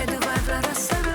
Şedevarlara sarıl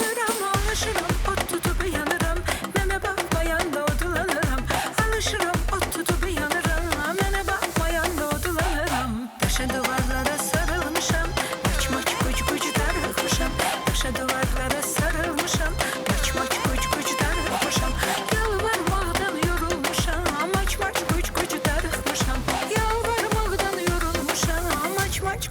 Alışırım ot tutup yanırım. Meme bakmayan da odulanırım Alışırım ot tutup yanırım. Meme bakmayan da odulanırım Taşa duvarlara sarılmışım Maç maç kuç darılmışım Taşa duvarlara sarılmışım Maç maç kuç kuç darılmışım Yalvarmaktan yorulmuşum Maç maç kuç kuç darılmışım Yalvarmaktan darılmışım Maç maç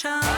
sunshine.